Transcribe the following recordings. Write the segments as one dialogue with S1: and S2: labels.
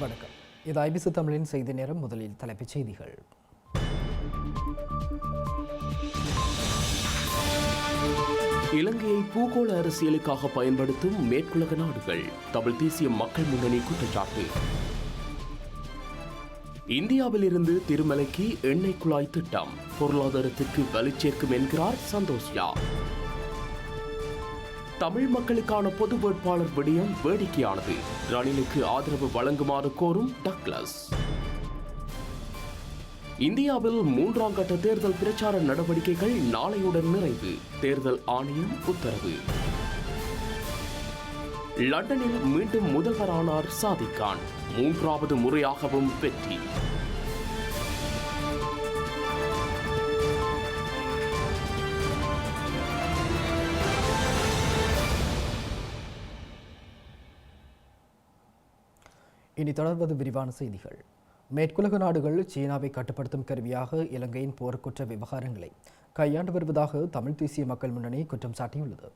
S1: வணக்கம். இது ஐபிசி தமிழின் செய்தி நேரம். முதலில் தலைப்புச் செய்திகள்.
S2: இலங்கையை பூகோள அரசியலுக்காக பயன்படுத்தும் மேற்குலக நாடுகள் தமிழ் தேசிய மக்கள் முன்னணி குற்றச்சாட்டு. இந்தியாவிலிருந்து திருமலைக்கு எண்ணெய் குழாய் திட்டம் பொருளாதாரத்திற்கு வலுச்சேர்க்கும் என்கிறார் சந்தோஷ்யா தமிழ் மக்களுக்கான பொது வேட்பாளர் விடயம் வேடிக்கையானது. ரணிலுக்கு ஆதரவு வழங்குமாறு கோரும் டக்ளஸ். இந்தியாவில் மூன்றாம் கட்ட தேர்தல் பிரச்சார நடவடிக்கைகள் நாளையுடன் நிறைவு. தேர்தல் ஆணையம் உத்தரவு. லண்டனில் மீண்டும் முதல்வரானார் சாதிக்கான் மூன்றாவது முறையாகவும் வெற்றி.
S1: இனி தொடர்வது விரிவான செய்திகள். மேற்குலக நாடுகள் சீனாவை கட்டுப்படுத்தும் கருவியாக இலங்கையின் போர்க்குற்ற விவகாரங்களை கையாண்டு வருவதாக தமிழ் தேசிய மக்கள் முன்னணி குற்றம் சாட்டியுள்ளது.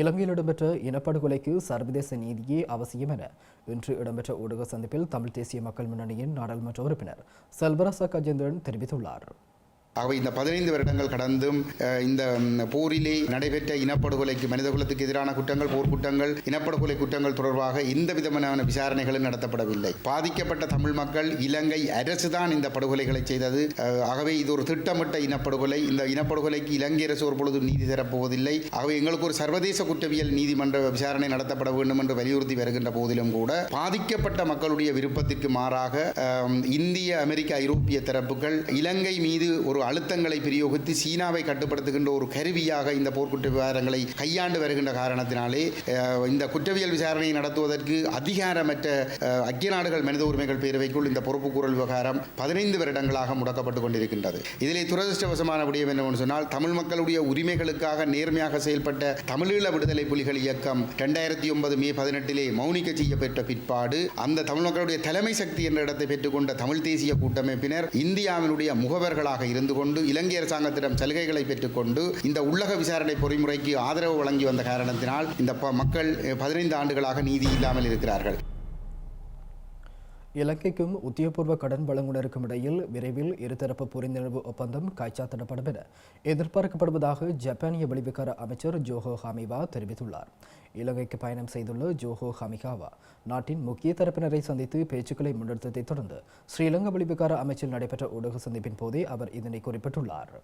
S1: இலங்கையில் இடம்பெற்ற இனப்படுகொலைக்கு சர்வதேச நீதியே அவசியம் என இன்று இடம்பெற்ற ஊடக சந்திப்பில் தமிழ் தேசிய மக்கள் முன்னணியின் நாடாளுமன்ற உறுப்பினர் செல்வராச கஜேந்திரன் தெரிவித்துள்ளார்.
S3: ஆகவே இந்த பதினைந்து வருடங்கள் கடந்தும் இந்த போரிலே நடைபெற்ற இனப்படுகொலைக்கு மனிதகுலத்துக்கு எதிரான குற்றங்கள் போர்க்குற்றங்கள் இனப்படுகொலை குற்றங்கள் தொடர்பாக எந்த விதமான விசாரணைகளும் நடத்தப்படவில்லை. பாதிக்கப்பட்ட தமிழ் மக்கள் இலங்கை அரசுதான் இந்த படுகொலைகளை செய்தது. ஆகவே இது ஒரு திட்டமிட்ட இனப்படுகொலை. இந்த இனப்படுகொலைக்கு இலங்கை அரசு ஒரு பொழுதும் நீதி தரப்போவதில்லை. ஆகவே எங்களுக்கு ஒரு சர்வதேச குற்றவியல் நீதிமன்ற விசாரணை நடத்தப்பட வேண்டும் என்று வலியுறுத்தி வருகின்ற போதிலும் கூட பாதிக்கப்பட்ட மக்களுடைய விருப்பத்திற்கு மாறாக இந்திய அமெரிக்க ஐரோப்பிய தரப்புகள் இலங்கை மீது ஒரு அழுத்தங்களை பிரயோகித்து சீனாவை கட்டுப்படுத்துகின்ற ஒரு கருவியாக இந்த போர்க்குற்ற விவகாரங்களை கையாண்டு வருகின்ற காரணத்தினாலே இந்த குற்றவியல் விசாரணையை நடத்துவதற்கு அதிகாரமற்ற ஐக்கிய நாடுகள் மனித உரிமைகள் பேரவைக்குள் இந்த பொறுப்புக்கூறல் விவகாரம் பதினைந்து வருடங்களாக முடக்கப்பட்டு கொண்டிருக்கின்றது. இதிலே துரதிருஷ்டவசமான விடயம் என்னவென்று சொன்னால் தமிழ் மக்களுடைய உரிமைகளுக்காக நேர்மையாக செயல்பட்ட தமிழீழ விடுதலை புலிகள் இயக்கம் ரெண்டாயிரத்தி ஒன்பது மே பதினெட்டிலே மௌனிக்க செய்யப்பட்ட பிற்பாடு அந்த தமிழ் மக்களுடைய தலைமை சக்தி என்ற இடத்தை பெற்றுக்கொண்ட தமிழ் தேசிய கூட்டமைப்பினர் இந்தியாவினுடைய முகவர்களாக இருந்து கொண்டு இலங்கை அரசாங்கத்திடம் சலுகைகளை பெற்றுக்கொண்டு இந்த உள்ளக விசாரணை பொறிமுறைக்கு ஆதரவு வழங்கி வந்த காரணத்தினால் இந்த மக்கள் பதினைந்து ஆண்டுகளாக நீதி இல்லாமல் இருக்கிறார்கள்.
S1: இலங்கைக்கும் உத்தியோகபூர்வ கடன் வழங்குனருக்கும் இடையில் விரைவில் இருதரப்பு புரிந்துணர்வு ஒப்பந்தம் கைச்சாத்திடப்படும் என எதிர்பார்க்கப்படுவதாக ஜப்பானிய வெளிவிகார அமைச்சர் ஜோஹோ ஹாமிவா தெரிவித்துள்ளார். இலங்கைக்கு பயணம் செய்துள்ள ஜோஹோ ஹமிகாவா நாட்டின் முக்கிய தரப்பினரை சந்தித்து பேச்சுக்களை முன்னெடுத்ததைத் தொடர்ந்து ஸ்ரீலங்கா வெளிவிகார அமைச்சில் நடைபெற்ற ஊடக சந்திப்பின் போதே அவர் இதனை குறிப்பிட்டுள்ளார்.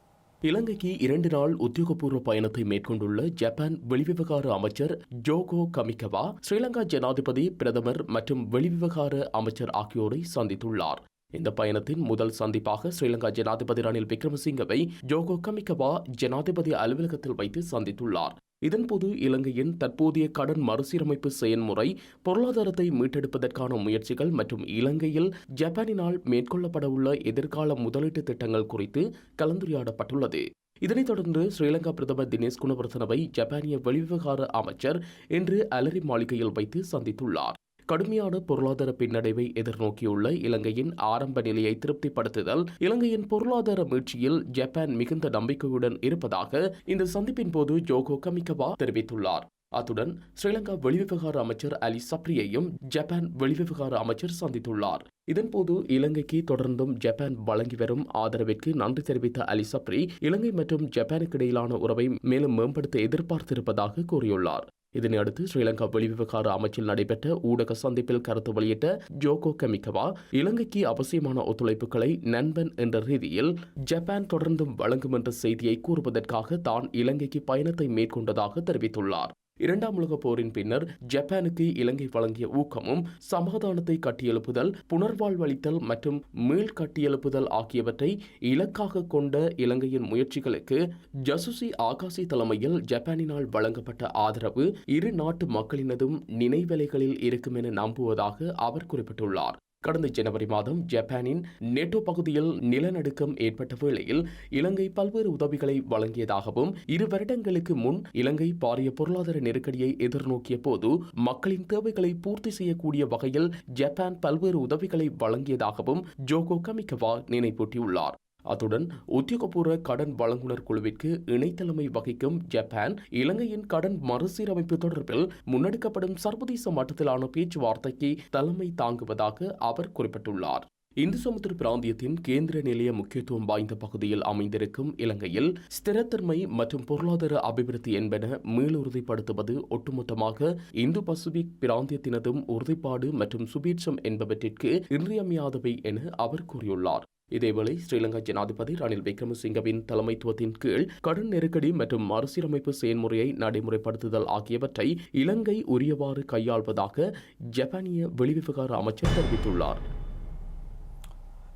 S2: இலங்கைக்கு இரண்டு நாள் உத்தியோகபூர்வ பயணத்தை மேற்கொண்டுள்ள ஜப்பான் வெளிவிவகார அமைச்சர் ஜோகோ கமிகவா ஸ்ரீலங்கா ஜனாதிபதி பிரதமர் மற்றும் வெளிவிவகார அமைச்சர் ஆகியோரை சந்தித்துள்ளார். இந்த பயணத்தின் முதல் சந்திப்பாக ஸ்ரீலங்கா ஜனாதிபதி ரணில் விக்ரமசிங்கவை ஜோகோ கமிகவா ஜனாதிபதி அலுவலகத்தில் வைத்து சந்தித்துள்ளார். இதன்போது இலங்கையின் தற்போதைய கடன் மறுசீரமைப்பு செயல்முறை பொருளாதாரத்தை மீட்டெடுப்பதற்கான முயற்சிகள் மற்றும் இலங்கையில் ஜப்பானினால் மேற்கொள்ளப்படவுள்ள எதிர்கால முதலீட்டு திட்டங்கள் குறித்து கலந்துரையாடப்பட்டுள்ளது. இதனைத் தொடர்ந்து ஸ்ரீலங்கா பிரதமர் தினேஷ் குணவர்தனவை ஜப்பானிய வெளிவிவகார அமைச்சர் இன்று அலரி மாளிகையில் வைத்து சந்தித்துள்ளார். கடுமையான பொருளாதார பின்னடைவை எதிர்நோக்கியுள்ள இலங்கையின் ஆரம்ப நிலையை திருப்திப்படுத்துதல் இலங்கையின் பொருளாதார மீட்சியில் ஜப்பான் மிகுந்த நம்பிக்கையுடன் இருப்பதாக இந்த சந்திப்பின் போது ஜோகோ கமிகவா தெரிவித்துள்ளார். அத்துடன் ஸ்ரீலங்கா வெளிவிவகார அமைச்சர் அலி சப்ரியையும் ஜப்பான் வெளிவிவகார அமைச்சர் சந்தித்துள்ளார். இதன்போது இலங்கைக்கு தொடர்ந்தும் ஜப்பான் வழங்கி வரும் ஆதரவிற்கு நன்றி தெரிவித்த அலி சப்ரி இலங்கை மற்றும் ஜப்பானுக்கு இடையிலான உறவை மேலும் மேம்படுத்த எதிர்பார்த்திருப்பதாக கூறியுள்ளார். இதனையடுத்து ஸ்ரீலங்கா வெளிவிவகார அமைச்சில் நடைபெற்ற ஊடக சந்திப்பில் கருத்து வெளியிட்ட ஜோகோ கமிக்கவா இலங்கைக்கு அவசியமான ஒத்துழைப்புகளை நண்பன் என்ற ரீதியில் ஜப்பான் தொடர்ந்தும் வழங்கும் என்ற செய்தியை கூறுவதற்காக தான் இலங்கைக்கு பயணத்தை மேற்கொண்டதாக தெரிவித்துள்ளார். இரண்டாம் உலகப் போரின் பின்னர் ஜப்பானுக்கு இலங்கை வழங்கிய ஊக்கமும் சமாதானத்தை கட்டியெழுப்புதல் புனர்வாழ்வளித்தல் மற்றும் மீள் கட்டியெழுப்புதல் ஆகியவற்றை இலக்காக கொண்ட இலங்கையின் முயற்சிகளுக்கு ஜசுசி ஆகாசி தலைமையில் ஜப்பானினால் வழங்கப்பட்ட ஆதரவு இரு நாட்டு மக்களினதும் நினைவலைகளில் இருக்கும் என நம்புவதாக அவர் குறிப்பிட்டுள்ளார். கடந்த ஜனவரி மாதம் ஜப்பானின் நேட்டோ பகுதியில் நிலநடுக்கம் ஏற்பட்ட வேளையில் இலங்கை பல்வேறு உதவிகளை வழங்கியதாகவும் இரு வருடங்களுக்கு முன் இலங்கை பாரிய பொருளாதார நெருக்கடியை எதிர்நோக்கிய போது மக்களின் தேவைகளை பூர்த்தி செய்யக்கூடிய வகையில் ஜப்பான் பல்வேறு உதவிகளை வழங்கியதாகவும் ஜோகோ கமிக்கவா நினைவூட்டியுள்ளார் அத்துடன் உத்தியோகபூர்வ கடன் வழங்குனர் குழுவிற்கு இணைத்தலைமை வகிக்கும் ஜப்பான் இலங்கையின் கடன் மறுசீரமைப்பு தொடர்பில் முன்னெடுக்கப்படும் சர்வதேச மட்டத்திலான பேச்சுவார்த்தைக்கு தலைமை தாங்குவதாக அவர் குறிப்பிட்டுள்ளார். இந்து சமுத்திர பிராந்தியத்தின் கேந்திர நிலைய முக்கியத்துவம் வாய்ந்த பகுதியில் அமைந்திருக்கும் இலங்கையில் ஸ்திரத்தன்மை மற்றும் பொருளாதார அபிவிருத்தி என்பன மீளுறுதிப்படுத்துவது ஒட்டுமொத்தமாக இந்து பசிபிக் பிராந்தியத்தினதும் உறுதிப்பாடு மற்றும் சுபீட்சம் என்பவற்றிற்கு இன்றியமையாதவை என அவர் கூறியுள்ளார். இதேவேளை ஸ்ரீலங்கா ஜனாதிபதி ரணில் விக்ரமசிங்கவின் தலைமைத்துவத்தின் கீழ் கடன் நெருக்கடி மற்றும் மறுசீரமைப்பு செயல்முறையை நடைமுறைப்படுத்துதல் ஆகியவற்றை இலங்கை உரியவாறு கையாள்வதாக ஜப்பானிய வெளிவிவகார அமைச்சர் தெரிவித்துள்ளார்.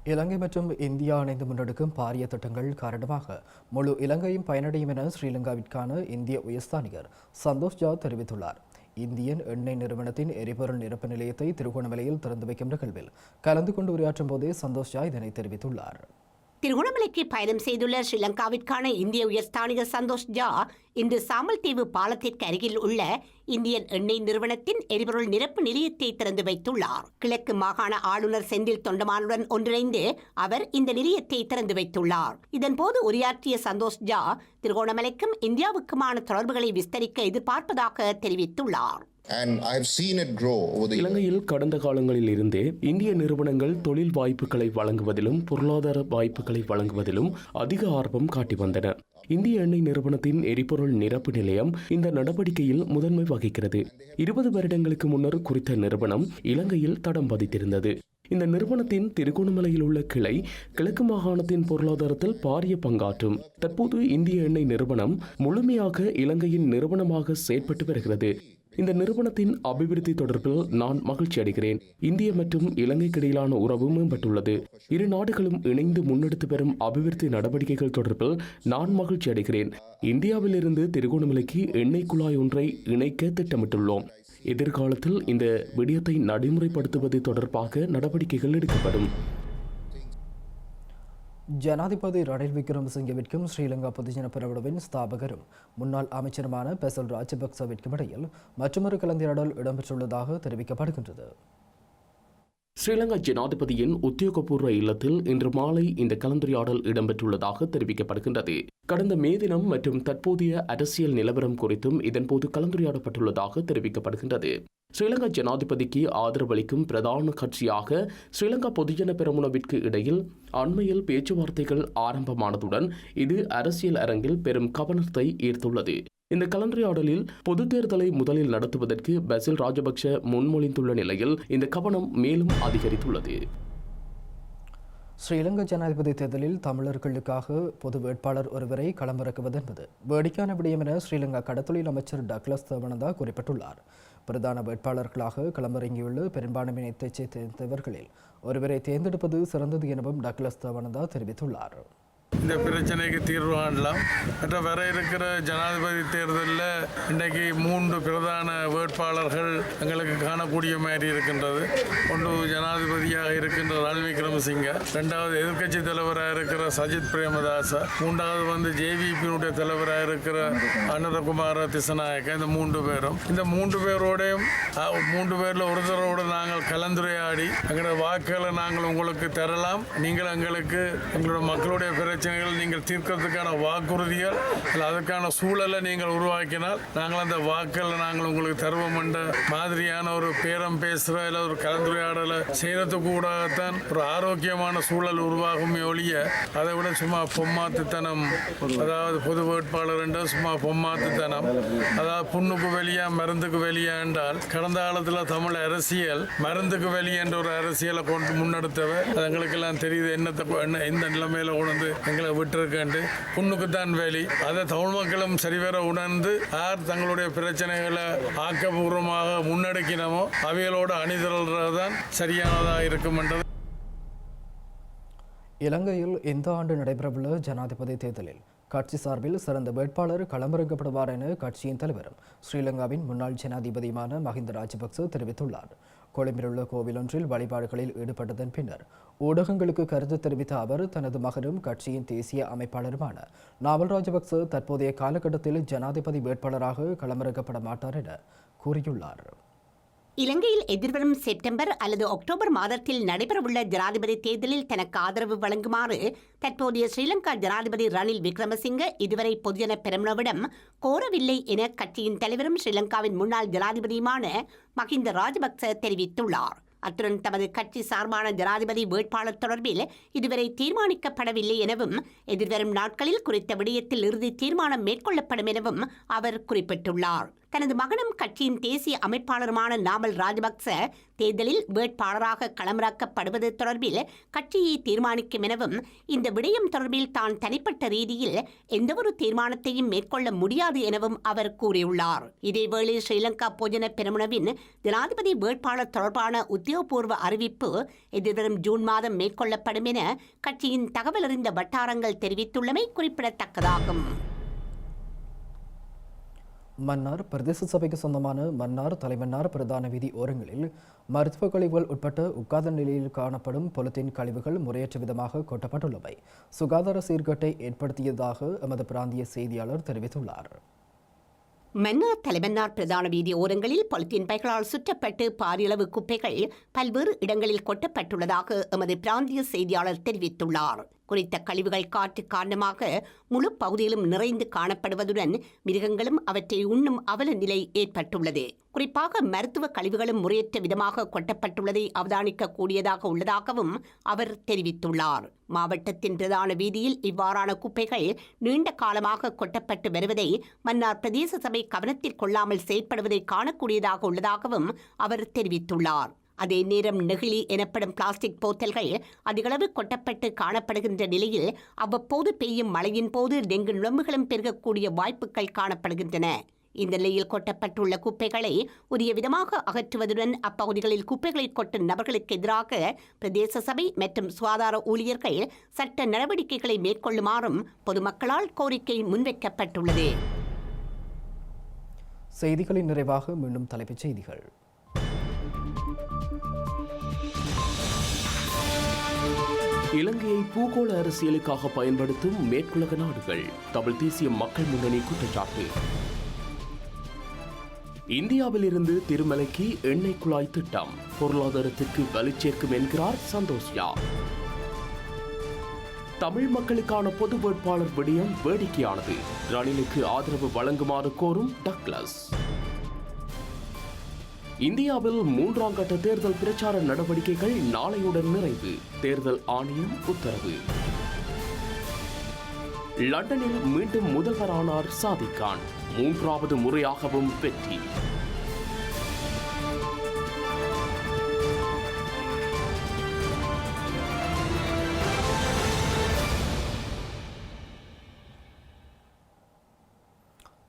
S1: இலங்கை மற்றும் இந்தியா இணைந்து முன்னெடுக்கும் பாரிய திட்டங்கள் காரணமாக முழு இலங்கையும் பயனடையும் என ஸ்ரீலங்காவிற்கான இந்திய உயர்ஸ்தானிகர் சந்தோஷ் ஜா தெரிவித்துள்ளார். இந்தியன் எண்ணெய் நிறுவனத்தின் எரிபொருள் நிரப்பு நிலையத்தை திருகோணமலையில் திறந்து வைக்கும் நிகழ்வில் கலந்து கொண்டு உரையாற்றும் போதே சந்தோஷ் ஜா இதனை தெரிவித்துள்ளார்.
S4: திருகோணமலைக்கு பயணம் செய்துள்ள ஸ்ரீலங்காவிற்கான இந்திய உயர்ஸ்தானிகர் சந்தோஷ் ஜா இன்று சாமல் தீவு பாலத்திற்கு அருகில் உள்ள இந்தியன் எண்ணெய் நிறுவனத்தின் எரிபொருள் நிரப்பு நிலையத்தை திறந்து வைத்துள்ளார். கிழக்கு மாகாண ஆளுநர் செந்தில் தொண்டமானுடன் ஒன்றிணைந்து அவர் இந்த நிலையத்தை திறந்து வைத்துள்ளார். இதன்போது உரையாற்றிய சந்தோஷ் ஜா திருகோணமலைக்கும் இந்தியாவுக்குமான தொடர்புகளை விஸ்தரிக்க எதிர்பார்ப்பதாக தெரிவித்துள்ளார்.
S2: இலங்கையில் கடந்த காலங்களில் இருந்தே இந்திய நிறுவனங்கள் தொழில் வாய்ப்புகளை வழங்குவதிலும் பொருளாதார வாய்ப்புகளை வழங்குவதிலும் அதிக ஆர்வம் காட்டி வந்தன. இந்திய எண்ணெய் நிறுவனத்தின் எரிபொருள் நிரப்பு நிலையம் இந்த நடவடிக்கையில் முதன்மை வகிக்கிறது. இருபது வருடங்களுக்கு முன்னர் குறித்த நிறுவனம் இலங்கையில் தடம் பதித்திருந்தது. இந்த நிறுவனத்தின் திருகோணமலையில் உள்ள கிளை கிழக்கு மாகாணத்தின் பொருளாதாரத்தில் பாரிய பங்காற்றும். தற்போது இந்திய எண்ணெய் நிறுவனம் முழுமையாக இலங்கையின் நிறுவனமாக செயற்பட்டு வருகிறது. இந்த நிறுவனத்தின் அபிவிருத்தி தொடர்பில் நான் மகிழ்ச்சி அடைகிறேன். இந்திய மற்றும் இலங்கைக்கிடையிலான உறவு மேம்பட்டுள்ளது. இரு நாடுகளும் இணைந்து முன்னெடுத்து வரும் அபிவிருத்தி நடவடிக்கைகள் தொடர்பில் நான் மகிழ்ச்சி அடைகிறேன். இந்தியாவிலிருந்து திருகோணமலைக்கு எண்ணெய் குழாய் ஒன்றை இணைக்க திட்டமிட்டுள்ளோம். எதிர்காலத்தில் இந்த விடயத்தை நடைமுறைப்படுத்துவது தொடர்பாக நடவடிக்கைகள் எடுக்கப்படும்.
S1: ஜனாதிபதி ரணில் விக்ரமசிங்கவிற்கும் ஸ்ரீலங்கா பொதுஜன பெரமுனவின் ஸ்தாபகரும். முன்னாள் அமைச்சருமான பெசல் ராஜபக்சவிற்கும் இடையில் மற்றொரு கலந்துரையாடல் இடம்பெற்றுள்ளதாக தெரிவிக்கப்படுகின்றது.
S2: ஸ்ரீலங்கா ஜனாதிபதியின் உத்தியோகபூர்வ இல்லத்தில் இன்று மாலை இந்த கலந்துரையாடல் இடம்பெற்றுள்ளதாக தெரிவிக்கப்படுகின்றது. கடந்த மே தினம் மற்றும் தற்போதைய அரசியல் நிலவரம் குறித்தும் இதன்போது கலந்துரையாடப்பட்டுள்ளதாக தெரிவிக்கப்படுகின்றது. ஸ்ரீலங்கா ஜனாதிபதிக்கு ஆதரவளிக்கும் பிரதான கட்சியாக ஸ்ரீலங்கா பொதுஜன பெரமுனவிற்கு இடையில் அண்மையில் பேச்சுவார்த்தைகள் ஆரம்பமானதுடன் இது அரசியல் அரங்கில் பெரும் கவனத்தை ஈர்த்துள்ளது. இந்த கலந்துரையாடலில் பொது தேர்தலை முதலில் நடத்துவதற்கு பசில் ராஜபக்ஷ முன்மொழிந்துள்ள நிலையில் இந்த கவனம் மேலும் அதிகரித்துள்ளது.
S1: ஸ்ரீலங்கா ஜனாதிபதி தேர்தலில் தமிழர்களுக்காக பொது வேட்பாளர் ஒருவரை களமிறக்குவது என்பது வேடிக்கையான விடயம் என ஸ்ரீலங்கா கடத்தொழில் அமைச்சர் டக்ளஸ் தேவனந்தா குறிப்பிட்டுள்ளார். பிரதான வேட்பாளர்களாக களமிறங்கியுள்ள பெரும்பான்மையினத்தைச் சேர்ந்தவர்களில் ஒருவரை தேர்ந்தெடுப்பது சிறந்தது எனவும் டக்ளஸ் தேவனந்தா தெரிவித்துள்ளார்.
S5: இந்த பிரச்சனைக்கு தீர்வு காணலாம். மற்ற வர இருக்கிற ஜனாதிபதி தேர்தலில் இன்றைக்கு மூன்று பிரதான வேட்பாளர்கள் எங்களுக்கு காணக்கூடிய மாதிரி இருக்கின்றது. ஒன்று ஜனாதிபதியாக இருக்கின்ற ரணில் விக்ரமசிங்க ரெண்டாவது எதிர்க்கட்சி தலைவராக இருக்கிற சஜித் பிரேமதாச மூன்றாவது வந்து ஜேவிபியினுடைய தலைவராக இருக்கிற அனுரகுமார திசநாயக்க இந்த மூன்று பேரும். இந்த மூன்று பேரோடையும் மூன்று பேரில் ஒருத்தரோடு நாங்கள் கலந்துரையாடி எங்களோட வாக்குகளை நாங்கள் உங்களுக்கு தரலாம். நீங்கள் எங்களுக்கு எங்களோட மக்களுடைய பிரச்சனை பிரச்சனைகள் நீங்கள் தீர்க்கிறதுக்கான வாக்குறுதிகள் இல்லை அதுக்கான சூழலை நீங்கள் உருவாக்கினால் நாங்கள் அந்த வாக்கள் நாங்கள் உங்களுக்கு தருவோம் என்ற மாதிரியான ஒரு பேரம் பேசுகிற இல்லை ஒரு கலந்துரையாடலை செய்கிறதுக்கு கூடத்தான் ஒரு ஆரோக்கியமான சூழல் உருவாகுமே ஒழிய அதை விட சும்மா பொம்மாத்துத்தனம் அதாவது பொது வேட்பாளர் என்ற சும்மா பொம்மாத்துத்தனம் அதாவது புண்ணுக்கு வெளியா மருந்துக்கு வெளியா என்றால் கடந்த காலத்தில் தமிழ் அரசியல் மருந்துக்கு வெளியே என்ற ஒரு அரசியலை கொண்டு முன்னெடுத்தவர் எங்களுக்கெல்லாம் தெரியுது என்னத்தை என்ன எந்த நிலைமையில வந்து எங்களை விட்டுருக்கேன்ட்டு புண்ணுக்கு தான் வேலி. அதை தமிழ் மக்களும் சரிவர உணர்ந்து யார் தங்களுடைய பிரச்சனைகளை ஆக்கப்பூர்வமாக முன்னெடுக்கினமோ அவைகளோடு அணிதிரள்றது சரியானதாக இருக்கும் என்றது
S1: இலங்கையில் இந்த ஆண்டு நடைபெறவுள்ள ஜனாதிபதி தேர்தலில் கட்சி சார்பில் சிறந்த வேட்பாளர் களமிறக்கப்படுவார் என கட்சியின் தலைவரும் ஸ்ரீலங்காவின் முன்னாள் ஜனாதிபதியுமான மஹிந்த ராஜபக்ச தெரிவித்துள்ளார். கொழும்பிலுள்ள கோவிலொன்றில் வழிபாடுகளில் ஈடுபட்டதன் பின்னர் ஊடகங்களுக்கு கருத்து தெரிவித்த அவர் தனது மகனும் கட்சியின் தேசிய அமைப்பாளருமான நாவல் ராஜபக்ச தற்போதைய காலகட்டத்தில் ஜனாதிபதி வேட்பாளராக களமிறக்கப்பட மாட்டார் என கூறியுள்ளார்.
S4: இலங்கையில் எதிர்வரும் செப்டம்பர் அல்லது அக்டோபர் மாதத்தில் நடைபெறவுள்ள ஜனாதிபதி தேர்தலில் தனக்கு ஆதரவு வழங்குமாறு தற்போதைய ஸ்ரீலங்கா ஜனாதிபதி ரணில் விக்ரமசிங்க இதுவரை பொதுஜன பெரமுனவிடம் கோரவில்லை என கட்சியின் தலைவரும் ஸ்ரீலங்காவின் முன்னாள் ஜனாதிபதியுமான மஹிந்த ராஜபக்ச தெரிவித்துள்ளார். அத்துடன் தமது கட்சி சார்பான ஜனாதிபதி வேட்பாளர் தொடர்பில் இதுவரை தீர்மானிக்கப்படவில்லை எனவும் எதிர்வரும் நாட்களில் குறித்த விடயத்தில் இறுதி தீர்மானம் மேற்கொள்ளப்படும் எனவும் அவர் குறிப்பிட்டுள்ளார். தனது மகனும் கட்சியின் தேசிய அமைப்பாளருமான நாமல் ராஜபக்ச தேர்தலில் வேட்பாளராக களமிறக்கப்படுவது தொடர்பில் கட்சியை தீர்மானிக்கும் எனவும் இந்த விடயம் தொடர்பில் தான் தனிப்பட்ட ரீதியில் எந்தவொரு தீர்மானத்தையும் மேற்கொள்ள முடியாது எனவும் அவர் கூறியுள்ளார். இதேவேளை ஸ்ரீலங்கா போஜன பெருமுனவின் ஜனாதிபதி வேட்பாளர் தொடர்பான உத்தியோகபூர்வ அறிவிப்பு எதிர்வரும் ஜூன் மாதம் மேற்கொள்ளப்படும் என கட்சியின் தகவல் அறிந்த வட்டாரங்கள் தெரிவித்துள்ளமை குறிப்பிடத்தக்கதாகும்.
S1: மன்னார் பிரதேச சபைக்கு சொந்தமான மன்னார் தலைமன்னார் பிரதான வீதி ஓரங்களில் மருத்துவ கழிவுகள் உட்பட்ட உட்காத நிலையில் காணப்படும் பொலித்தீன் கழிவுகள் முறையற்ற விதமாக கொட்டப்பட்டுள்ளவை சுகாதார சீர்கேட்டை ஏற்படுத்தியதாக எமது பிராந்திய செய்தியாளர் தெரிவித்துள்ளார்.
S4: மன்னார் தலைமன்னார் பிரதான வீதி ஓரங்களில் பொலித்தீன் பைகளால் சுற்றப்பட்டு பாரியளவு குப்பைகள் பல்வேறு இடங்களில் கொட்டப்பட்டுள்ளதாக எமது பிராந்திய செய்தியாளர் தெரிவித்துள்ளார். குறித்த கழிவுகள் காற்று காரணமாக முழு பகுதியிலும் நிறைந்து காணப்படுவதுடன் மிருகங்களும் அவற்றை உண்ணும் அவல நிலை ஏற்பட்டுள்ளது. குறிப்பாக மருத்துவ கழிவுகளும் முறையற்ற விதமாக கொட்டப்பட்டுள்ளதை அவதானிக்க கூடியதாக உள்ளதாகவும் அவர் தெரிவித்துள்ளார். மாவட்டத்தின் பிரதான வீதியில் இவ்வாறான குப்பைகள் நீண்ட காலமாக கொட்டப்பட்டு வருவதை மன்னார் பிரதேச சபை கவனத்தில் கொள்ளாமல் செயற்படுவதை காணக்கூடியதாக உள்ளதாகவும் அவர் தெரிவித்துள்ளார். அதே நேரம் நெகிழி எனப்படும் பிளாஸ்டிக் போத்தல்கள் அதிகளவு கொட்டப்பட்டு காணப்படுகின்ற நிலையில் அவ்வப்போது பெய்யும் மழையின் போது டெங்கு நுழம்புகளும் பெருகக்கூடிய வாய்ப்புகள் காணப்படுகின்றன. இந்த நிலையில் கொட்டப்பட்டுள்ள குப்பைகளை உரிய விதமாக அகற்றுவதுடன் அப்பகுதிகளில் குப்பைகளை கொட்டும் நபர்களுக்கு எதிராக பிரதேச சபை மற்றும் சுகாதார ஊழியர்கள் சட்ட நடவடிக்கைகளை மேற்கொள்ளுமாறும் பொதுமக்களால் கோரிக்கை முன்வைக்கப்பட்டுள்ளது.
S1: செய்திகளின் நிறைவாக மீண்டும் தலைப்புச் செய்திகள்.
S2: இலங்கையை பூகோள அரசியலுக்காக பயன்படுத்தும் மேற்குலக நாடுகள் தமிழ் தேசிய மக்கள் முன்னணி குற்றச்சாட்டு. இந்தியாவிலிருந்து திருமலைக்கு எண்ணெய் குழாய் திட்டம் பொருளாதாரத்திற்கு வலுச்சேர்க்கும் என்கிறார் சந்தோஷ்யா தமிழ் மக்களுக்கான பொது வேட்பாளர் விடயம் வேடிக்கையானது. ரணிலுக்கு ஆதரவு வழங்குமாறு கோரும் டக்ளஸ். இந்தியாவில் மூன்றாம் கட்ட தேர்தல் பிரச்சார நடவடிக்கைகள் நாளையுடன் நிறைவு. தேர்தல் ஆணையம் உத்தரவு. லண்டனில் மீண்டும் முதல்வரானார் சாதிக்கான் மூன்றாவது முறையாகவும் வெற்றி.